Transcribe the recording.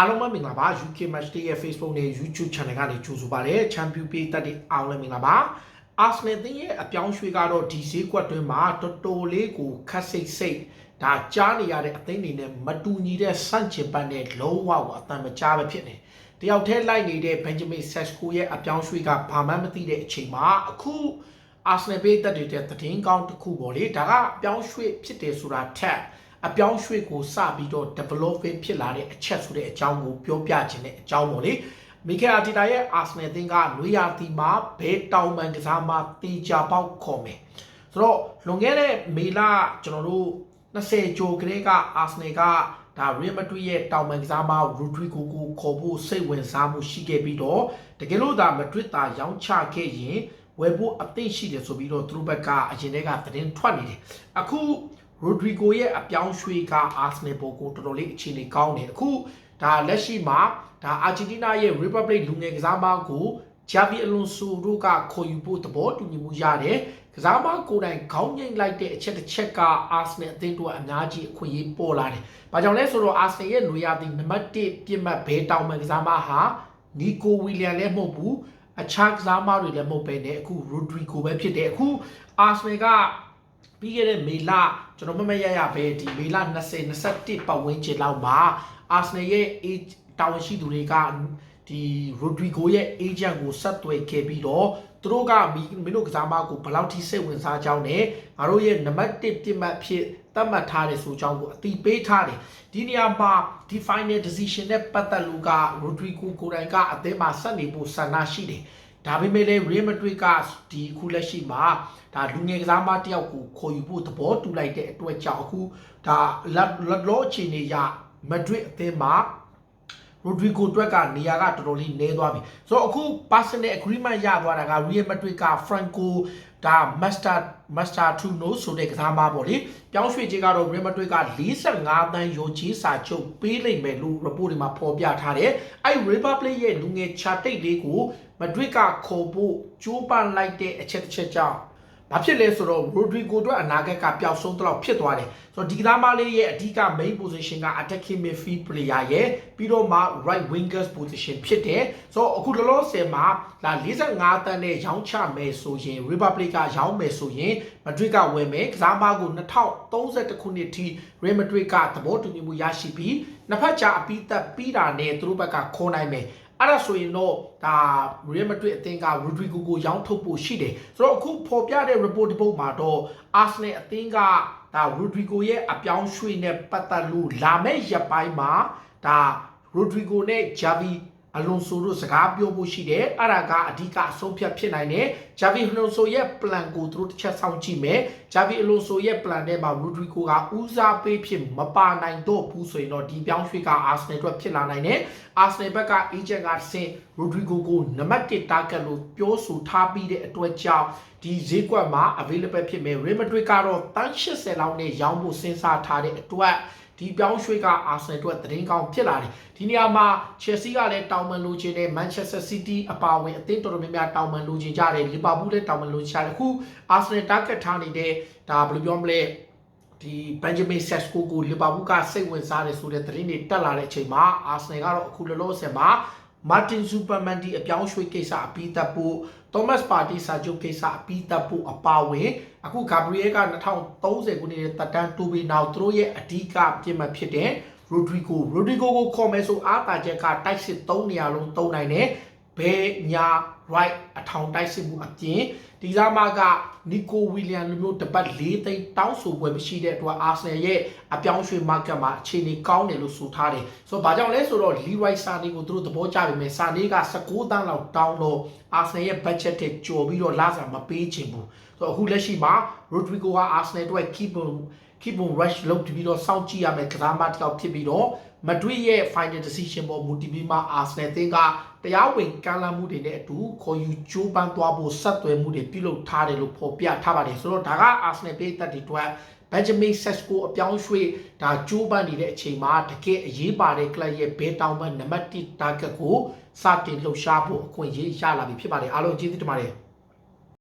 အားလုံးပဲမင်္ဂလာပါ UK Match Day ရဲ့ Facebook နဲ့ YouTube Channel ကနေကြိုဆိုပါရစေ။ Champion ပေးတက်တဲ့အားလုံးမင်္ဂလာပါ။ Arsenal တင်းရဲ့အပြောင်းရွှေ့ကတော့ဒီဈေးကွက်တွင်းမှာတော်တော်လေးကိုခက်စိတ်စိတ်ဒါကြားနေရတဲ့အသိအနေနဲ့မတူညီတဲ့စန့်ကျင်ဘက်နဲ့လုံးဝကိုအတန်မကြားပဲဖြစ်နေ။တယောက်တည်းလိုက်နေတဲ့ Benjamin Sesko ရဲ့အပြောင်းရွှေ့ကဘာမှမသိတဲ့အချိန်မှာအခုအာဆနယ်ပေးတက်တဲ့သတင်းကောင်းတစ်ခုပေါ့လေဒါကအပြောင်းရွှေ့ဖြစ်တယ်ဆိုတာထက် အပြောင်းရွှေ့ကိုစပြီးတော့ developing ဖြစ်လာတဲ့အချက်ဆိုတဲ့အကြောင်းကိုပြောပြခြင်းတဲ့အကြောင်းပေါ့လေမီကယ်အာတီတာရဲ့အာဆနယ်အသင်းကနွေရာသီမှာဘဲတောင်ပန်ကစားမှာတီချာပေါက်ခေါ်မယ်ဆိုတော့လွန်ခဲ့တဲ့မေလကျွန်တော်တို့20ကျော်ကလေးကအာဆနယ်ကဒါရီမက်ဒရစ်ရဲ့တောင်ပန်ကစားမရူဒရီဂိုကိုခေါ်ဖို့စိတ်ဝင်စားမှုရှိခဲ့ပြီးတော့တကယ်လို့ဒါမဒရစ်သာရောင်းချခဲ့ရင်ဝယ်ဖို့အသင့်ရှိတယ်ဆိုပြီးတော့သူတို့ဘက်ကအရင်တည်းကသတင်းထွက်နေတယ်အခု ရိုဒရီဂိုရဲ့အပြောင်းရွှေ့ကအာဆနယ်ဘောကိုတော်တော်လေးအခြေအနေကောင်းတယ်အခုဒါလက်ရှိမှာဒါအာဂျင်တီးနားရဲ့ Republic လူငယ်ကစားမကိုဂျာဗီအလွန်ဆိုတို့ကခေါ်ယူဖို့သဘောတူညီမှုရတယ်ကစားမကိုယ်တိုင်ခေါင်းငိမ့်လိုက်တဲ့အချက်တစ်ချက်ကအာဆနယ်အသင်းတို့အများကြီးအခွင့်အရေးပေါ်လာတယ်။ဘာကြောင့်လဲဆိုတော့အာဆနယ်ရဲ့နွေရာသီနံပါတ်1ပြစ်မှတ်ဘဲတောင်မှန်ကစားမဟာနီကိုဝီလျံလည်းမဟုတ်ဘူးအခြားကစားမတွေလည်းမဟုတ်ပဲねအခုရိုဒရီဂိုပဲဖြစ်တယ်အခုအာဆနယ်က ပြီးခဲ့တဲ့မေလကျွန်တော်မမရရပဲဒီမေလ20 21ပတ်ဝန်းကျင်လောက်မှာအာဆနယ်ရဲ့ age တာဝန်ရှိသူတွေကဒီရိုဒရီဂိုရဲ့ agent ကိုဆက်သွယ်ခဲ့ပြီးတော့သူတို့ကမင်းတို့ကစားမကိုဘယ်လောက်ထိစိတ်ဝင်စားကြောင်းနဲ့ငါတို့ရဲ့နံပါတ်1ပြစ်မှတ်ဖြစ်သတ်မှတ်ထားတယ်ဆိုကြောင်းကိုအတိပေးထားတယ်ဒီနေရာမှာဒီ final decision နဲ့ပတ်သက်လို့က Rodrigo ကိုယ်တိုင်ကအသင်းမှာဆက်နေဖို့ဆန္ဒရှိတယ် ဒါပေမဲ့လည်း Real Madrid ကဒီခုလက်ရှိမှာဒါလူငယ်ကစားမတယောက်ကိုခေါ်ယူဖို့သဘောတူလိုက်တဲ့အတွက်ကြောင့်အခုဒါလက်လောအခြေအနေရ Madrid အသင်းမှာ Rodrigo အတွက်ကနေရာကတော်တော်လေးနည်းသွားပြီဆိုတော့အခု personal agreement ရသွားတာက Real Madrid က Franco ဒါ Master Master Tuno ဆိုတဲ့ကစားမပေါ့လေပြောင်းရွှေ့ခြင်းကတော့ Real Madrid က45တန်းယုံကြည်စာချုပ်ပေးလိုက်မယ်လို့ report တွေမှာဖော်ပြထားတယ်အဲ့ Republic ရဲ့လူငယ်ချာတိတ်လေးကို Madrid ကခေါ်ဖို့ကြိုးပမ်းလိုက်တဲ့အချက်တစ်ချက်ကြောင့်ဘာဖြစ်လဲဆိုတော့ Rodrigo အတွက်အနာဂတ်ကပျောက်ဆုံးတော့ဖြစ်သွားတယ်ဆိုတော့ဒီကစားမလေးရဲ့အဓိက main position က attacking midfield player ရဲ့ပြီးတော့မှ right wingers position ဖြစ်တယ်ဆိုတော့အခုလောလောဆယ်မှာလာ45တန်းနဲ့ရောင်းချမယ်ဆိုရင် Republic ကရောင်းမယ်ဆိုရင် Madrid ကဝယ်မယ်ကစားမကို2031ခုနှစ်ထိ Real Madrid ကသဘောတူညီမှုရရှိပြီးနှစ်ဖက်ကြားအပိသက်ပြီးတာနဲ့သူတို့ဘက်ကခေါ်နိုင်မယ် အဲ့ဒါဆိုရင်တော့ဒါ Real Madrid အသင်းက Rodrigo ကိုရောင်းထုတ်ဖို့ရှိတယ်ဆိုတော့အခုဖော်ပြတဲ့ report တစ်ပုဒ်မှာတော့ Arsenal အသင်းကဒါ Rodrigo ရဲ့အပြောင်းရွှေ့နဲ့ပတ်သက်လို့လာမယ့်ရက်ပိုင်းမှာဒါ Rodrigo နဲ့ Javi အလွန်ဆိုတို့စကားပြောဖို့ရှိတယ်အဲ့ဒါကအဓိကအဆုံးဖြတ်ဖြစ်နိုင်တယ်ဂျာဗီအလွန်ဆိုရဲ့ plan ကိုသူတို့တစ်ချက်ဆောင်ကြည့်မယ်ဂျာဗီအလွန်ဆိုရဲ့ plan ထဲမှာရူဒရီကိုကဦးစားပေးဖြစ်မပါနိုင်တော့ဘူးဆိုရင်တော့ဒီပြောင်းရွှေ့ကအာဆနယ်အတွက်ဖြစ်လာနိုင်တယ်အာဆနယ်ဘက်က agent ကဆင်ရူဒရီကိုကိုနံပါတ်1 target လို့ပြောဆိုထားပြီးတဲ့အတွက်ကြောင့်ဒီဈေးကွက်မှာ available ဖြစ်မယ် Real Madrid ကတော့တန်း80လောက်နဲ့ရောင်းဖို့စဉ်းစားထားတဲ့အတွက် ဒီပြောင်းရွှေ့ကအာဆနယ်အတွက်သတင်းကောင်းဖြစ်လာတယ်ဒီနေရာမှာ Chelsea ကလည်းတောင်ပန်လိုချင်တယ် Manchester City အပါအဝင်အသင်းတော်တော်များများတောင်ပန်လိုချင်ကြတယ် Liverpool လည်းတောင်ပန်လိုချင်ကြတယ်အခု Arsenal target ထားနေတဲ့ဒါဘယ်လိုပြောမလဲဒီ Benjamin Sesko ကို Liverpool ကစိတ်ဝင်စားတယ်ဆိုတဲ့သတင်းတွေတက်လာတဲ့အချိန်မှာ Arsenal ကတော့အခုလောလောဆယ်မှာ Martin Superman ဒီအပြောင်းရွှေ့ကိစ္စအပြီးသက်ဖို့ Thomas Partey စာချုပ်ကိစ္စအပြီးသက်ဖို့အပါဝင်အခု Gabriel က2030ခုနှစ်တက်တန်းတူပြီးနောက်သူတို့ရဲ့အဓိကပြင်မှဖြစ်တဲ့ Rodrigo Rodrigo ကိုခေါ်မယ်ဆိုအားတာချက်ကတိုက်စစ်3နေရာလုံးသုံးနိုင်တယ် ဘယ်ညာ right အထောင်တိုက်စစ်မှုအပြင်ဒီစားမကနီကိုဝီလျံလိုမျိုးတပတ်၄သိန်းတောင်းဆိုပွဲမရှိတဲ့အတွက်အာဆနယ်ရဲ့အပြောင်းရွှေ့ market မှာအခြေအနေကောင်းတယ်လို့ဆိုထားတယ်ဆိုတော့ဘာကြောင့်လဲဆိုတော့ Leroy Sané ကိုသူတို့သဘောကျပေမဲ့ Sané က19တန်းလောက်တောင်းတော့အာဆနယ်ရဲ့ budget ထက်ကျော်ပြီးတော့လာစားမပေးချင်ဘူးဆိုတော့အခုလက်ရှိမှာ Rodrigo ကအာဆနယ်အတွက် keep keep on rush လုပ်ပြီးတော့စောင့်ကြည့်ရမယ်ကစားမတစ်ယောက်ဖြစ်ပြီးတော့ Madrid ရဲ့ final decision ပေါ်မူတည်ပြီးမှ Arsenal သင်းကတရားဝင်ကမ်းလှမ်းမှုတွေနဲ့အတူခေါ်ယူကြိုးပမ်းသွားဖို့ဆက်သွယ်မှုတွေပြုလုပ်ထားတယ်လို့ဖော်ပြထားပါတယ်ဆိုတော့ဒါက Arsenal ပြည်သက်တွေအတွက် Benjamin Sesko အပြောင်းရွှေ့ဒါကြိုးပမ်းနေတဲ့အချိန်မှာတကယ်အရေးပါတဲ့ club ရဲ့ဘဲတောင်ဘက်နံပါတ်1 target ကိုစတင်လှုပ်ရှားဖို့အခွင့်အရေးရလာပြီဖြစ်ပါတယ်အားလုံးကျေးဇူးတင်ပါတယ်